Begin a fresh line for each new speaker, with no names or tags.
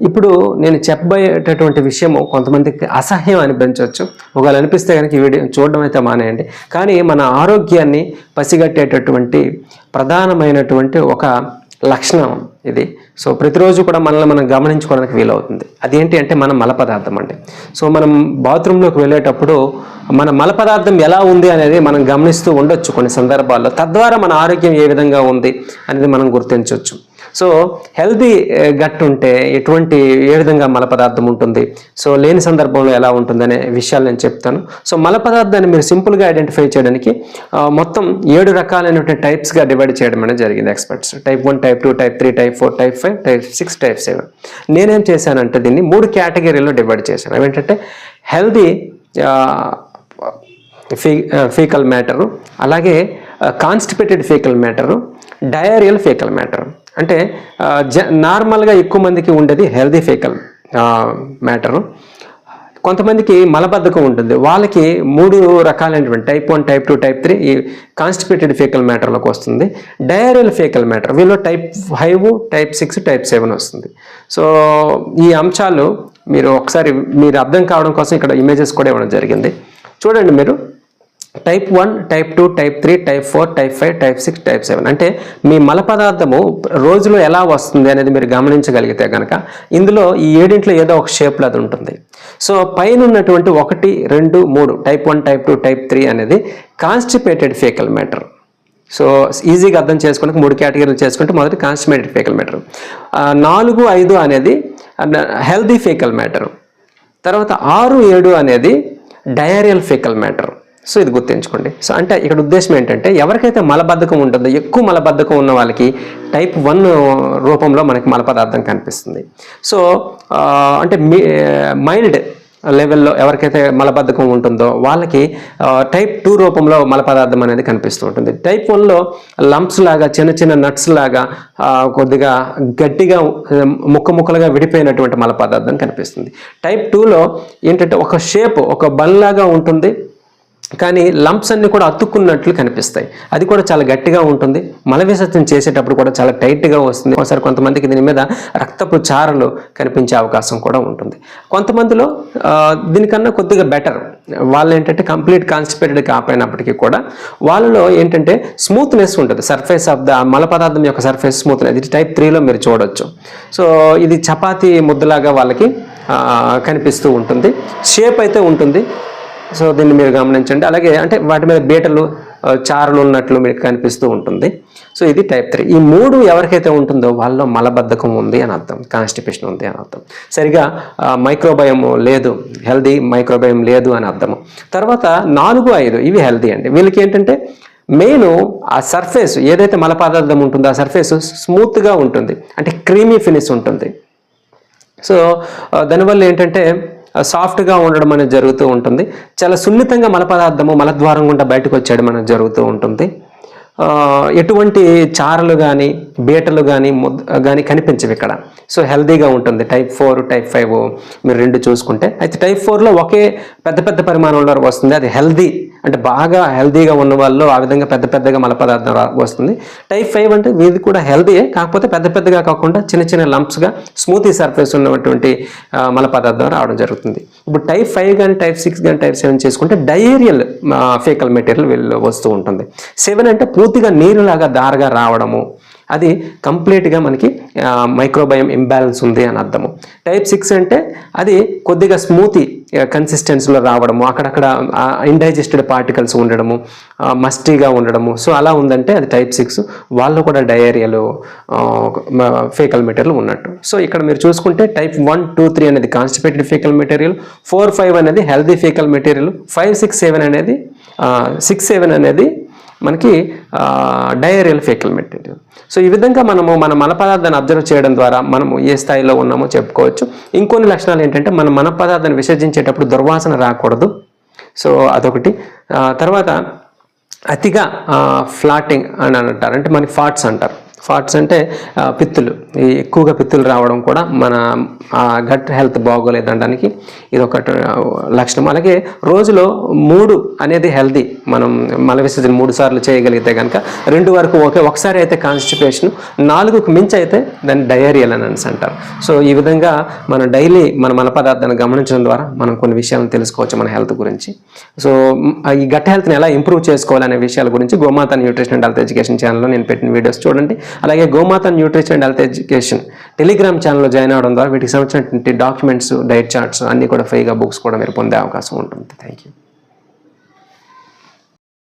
ఇప్పుడు నేను చెప్పబోయేటటువంటి విషయము కొంతమందికి అసహ్యం అనిపించవచ్చు. ఒకవేళ అనిపిస్తే కనుక ఈ వీడియో చూడడం అయితే మానేయండి. కానీ మన ఆరోగ్యాన్ని పసిగట్టేటటువంటి ప్రధానమైనటువంటి ఒక లక్షణం ఇది. సో ప్రతిరోజు కూడా మనల్ని మనం గమనించుకోవడానికి వీలవుతుంది. అదేంటి అంటే మన మల పదార్థం అండి. సో మనం బాత్రూంలోకి వెళ్ళేటప్పుడు మన మల పదార్థం ఎలా ఉంది అనేది మనం గమనిస్తూ ఉండొచ్చు కొన్ని సందర్భాల్లో. తద్వారా మన ఆరోగ్యం ఏ విధంగా ఉంది అనేది మనం గుర్తించవచ్చు. సో హెల్దీ గట్ ఉంటే ఎటువంటి ఏ విధంగా మల పదార్థం ఉంటుంది? సో లేని సందర్భంలో ఎలా ఉంటుందనే విషయాలు నేను చెప్తాను. సో మల పదార్థాన్ని మీరు సింపుల్గా ఐడెంటిఫై చేయడానికి మొత్తం ఏడు రకాలైనటువంటి టైప్స్గా డివైడ్ చేయడం అనేది జరిగింది experts. Type one type two type three type four type five type six type seven. నేనేం చేశానంటే దీన్ని మూడు కేటగిరీలో డివైడ్ చేశాను. అవేంటంటే హెల్దీ ఫీ ఫీకల్ మ్యాటరు అలాగే constipated faecal matter diarrhoeal faecal matter అంటే జ నార్మల్గా ఎక్కువ మందికి ఉండేది హెల్దీ ఫేకల్ మ్యాటరు. కొంతమందికి మలబద్ధకం ఉంటుంది. వాళ్ళకి మూడు రకాలైనటువంటి type one type two type three ఈ కాన్స్టిపేటెడ్ ఫేకల్ మ్యాటర్లోకి వస్తుంది. డయరియల్ ఫేకల్ మ్యాటర్ వీళ్ళు type five type six type seven వస్తుంది. సో ఈ అంశాలు మీరు ఒకసారి మీరు అర్థం కావడం కోసం ఇక్కడ ఇమేజెస్ కూడా ఇవ్వడం జరిగింది. చూడండి మీరు. Type one type two type three type four type five type six type seven అంటే మీ మల పదార్థము రోజులో ఎలా వస్తుంది అనేది మీరు గమనించగలిగితే కనుక ఇందులో ఈ ఏడింట్లో ఏదో ఒక షేప్లో అది ఉంటుంది. సో పైన ఉన్నటువంటి ఒకటి రెండు మూడు type one type two type three అనేది కాన్స్టిపేటెడ్ ఫేకల్ మ్యాటర్ సో ఈజీగా అర్థం చేసుకుంటే మూడు కేటగిరీలు చేసుకుంటే మొదటి కాన్స్టిపేటెడ్ ఫేకల్ మ్యాటర్ నాలుగు ఐదు అనేది హెల్దీ ఫేకల్ మ్యాటర్ తర్వాత ఆరు ఏడు అనేది డయారియల్ ఫేకల్ మ్యాటర్ సో ఇది గుర్తుంచుకోండి. సో అంటే ఇక్కడ ఉద్దేశం ఏంటంటే ఎవరికైతే మలబద్ధకం ఉంటుందో ఎక్కువ మలబద్ధకం ఉన్న వాళ్ళకి టైప్ వన్ రూపంలో మనకి మల పదార్థం కనిపిస్తుంది. సో అంటే మీ మైల్డ్ లెవెల్లో ఎవరికైతే మలబద్ధకం ఉంటుందో వాళ్ళకి టైప్ టూ రూపంలో మల పదార్థం అనేది కనిపిస్తూ ఉంటుంది. టైప్ వన్లో లంప్స్ లాగా చిన్న చిన్న నట్స్ లాగా కొద్దిగా గట్టిగా ముక్క ముక్కలుగా విడిపోయినటువంటి మల పదార్థం కనిపిస్తుంది. టైప్ టూలో ఏంటంటే ఒక షేప్ ఒక బన్ లాగా ఉంటుంది. కానీ లంప్స్ అన్ని కూడా అతుక్కున్నట్లు కనిపిస్తాయి. అది కూడా చాలా గట్టిగా ఉంటుంది. మల విసర్జన చేసేటప్పుడు కూడా చాలా టైట్గా వస్తుంది. ఒకసారి కొంతమందికి దీని మీద రక్తపు చారలు కనిపించే అవకాశం కూడా ఉంటుంది. కొంతమందిలో దీనికన్నా కొద్దిగా బెటర్ వాళ్ళు ఏంటంటే కంప్లీట్ కాన్స్టిపేటెడ్ కాపోయినప్పటికీ కూడా వాళ్ళలో ఏంటంటే స్మూత్నెస్ ఉంటుంది. సర్ఫేస్ ఆఫ్ ద మల పదార్థం యొక్క సర్ఫేస్ స్మూత్నెస్ ఇది టైప్ త్రీలో మీరు చూడొచ్చు. సో ఇది చపాతీ ముద్దలాగా వాళ్ళకి కనిపిస్తూ ఉంటుంది. షేప్ అయితే ఉంటుంది. సో దీన్ని మీరు గమనించండి. అలాగే అంటే వాటి మీద బీటలు చారులు ఉన్నట్లు మీకు కనిపిస్తూ ఉంటుంది. సో ఇది టైప్ త్రీ ఈ మూడు ఎవరికైతే ఉంటుందో వాళ్ళలో మలబద్ధకం ఉంది అని అర్థం కాన్స్టిపేషన్ ఉంది అని అర్థం. సరిగా మైక్రోబయం లేదు హెల్దీ మైక్రోబయం లేదు అని అర్థము. తర్వాత నాలుగు ఐదు ఇవి హెల్దీ అండి. వీళ్ళకి ఏంటంటే మెయిన్ ఆ సర్ఫేస్ ఏదైతే మల పదార్థం ఉంటుందో ఆ సర్ఫేస్ స్మూత్గా ఉంటుంది. అంటే క్రీమీ ఫినిష్ ఉంటుంది. సో దానివల్ల ఏంటంటే సాఫ్ట్గా ఉండడం అనేది జరుగుతూ ఉంటుంది. చాలా సున్నితంగా మల పదార్థము మలద్వారం గుండా బయటకు వచ్చేయడం అనేది జరుగుతూ ఉంటుంది. ఎటువంటి చారలు కానీ బీటలు కానీ ముద్ద కానీ కనిపించవు ఇక్కడ. సో హెల్దీగా ఉంటుంది. టైప్ ఫోర్ టైప్ ఫైవ్ మీరు రెండు చూసుకుంటే. అయితే టైప్ ఫోర్లో ఒకే పెద్ద పెద్ద పరిమాణంలో వస్తుంది. అది హెల్దీ అంటే బాగా హెల్దీగా ఉన్న వాళ్ళు ఆ విధంగా పెద్ద పెద్దగా మల పదార్థం వస్తుంది. టైప్ ఫైవ్ అంటే వీది కూడా హెల్దీయే కాకపోతే పెద్ద పెద్దగా కాకుండా చిన్న చిన్న లంప్స్గా స్మూతీ సర్ఫేస్ ఉన్నటువంటి మల పదార్థం రావడం జరుగుతుంది. ఇప్పుడు టైప్ ఫైవ్ కానీ టైప్ సిక్స్ కానీ టైప్ సెవెన్ చేసుకుంటే డయేరియల్ ఫేకల్ మెటీరియల్ వీళ్ళు వస్తూ ఉంటుంది. సెవెన్ అంటే పూర్తిగా నీరులాగా దారగా రావడము అది కంప్లీట్గా మనకి మైక్రోబయం ఇంబ్యాలెన్స్ ఉంది అని అర్థము. టైప్ సిక్స్ అంటే అది కొద్దిగా స్మూతీ కన్సిస్టెన్సీలో రావడము అక్కడక్కడ ఇండైజెస్టెడ్ పార్టికల్స్ ఉండడము మస్టీగా ఉండడము. సో అలా ఉందంటే అది టైప్ సిక్స్. వాళ్ళు కూడా డయేరియాలో ఫేకల్ మెటీరియల్ ఉన్నట్టు. సో ఇక్కడ మీరు చూసుకుంటే టైప్ వన్ టూ త్రీ అనేది constipated faecal material four five అనేది healthy faecal material five six seven అనేది సిక్స్ సెవెన్ అనేది మనకి డయేరియల్ ఫేకల్ మెటీరియల్ సో ఈ విధంగా మనము మన మన పదార్థాన్ని అబ్జర్వ్ చేయడం ద్వారా మనము ఏ స్థాయిలో ఉన్నామో చెప్పుకోవచ్చు. ఇంకొన్ని లక్షణాలు ఏంటంటే మన మన పదార్థాన్ని విసర్జించేటప్పుడు దుర్వాసన రాకూడదు. సో అదొకటి. తర్వాత అతిగా ఫ్లాటింగ్ అని అంటారు. అంటే మనకి ఫాట్స్ అంటారు. ఫాట్స్ అంటే పిత్తులు. ఈ ఎక్కువగా పిత్తులు రావడం కూడా మన గట్ హెల్త్ బాగోలేదనడానికి ఇది ఒక లక్షణం. అలాగే రోజులో మూడు అనేది హెల్తీ. మనం మల విసర్జన మూడు సార్లు చేయగలిగితే కనుక రెండు వరకు ఒకే ఒకసారి అయితే కాన్స్టిపేషన్ నాలుగుకు మించి అయితే దాన్ని డయేరియల్ అని అంటారు. సో ఈ విధంగా మనం డైలీ మన మల పదార్థాన్ని గమనించడం ద్వారా మనం కొన్ని విషయాలను తెలుసుకోవచ్చు మన హెల్త్ గురించి. సో ఈ గట్ హెల్త్ని ఎలా ఇంప్రూవ్ చేసుకోవాలనే విషయాల గురించి గోమాత న్యూట్రిషన్ అండ్ హెల్త్ ఎడ్యుకేషన్ ఛానల్లో నేను పెట్టిన వీడియోస్ చూడండి. అలాగే Gomata nutrition and health education Telegram ఛానల్లో జాయిన్ అవడం ద్వారా వీటికి సంబంధించినటువంటి డాక్యుమెంట్స్ డైట్ చార్ట్స్ అన్ని కూడా ఫ్రీగా బుక్స్ కూడా మీరు పొందే అవకాశం ఉంటుంది. Thank you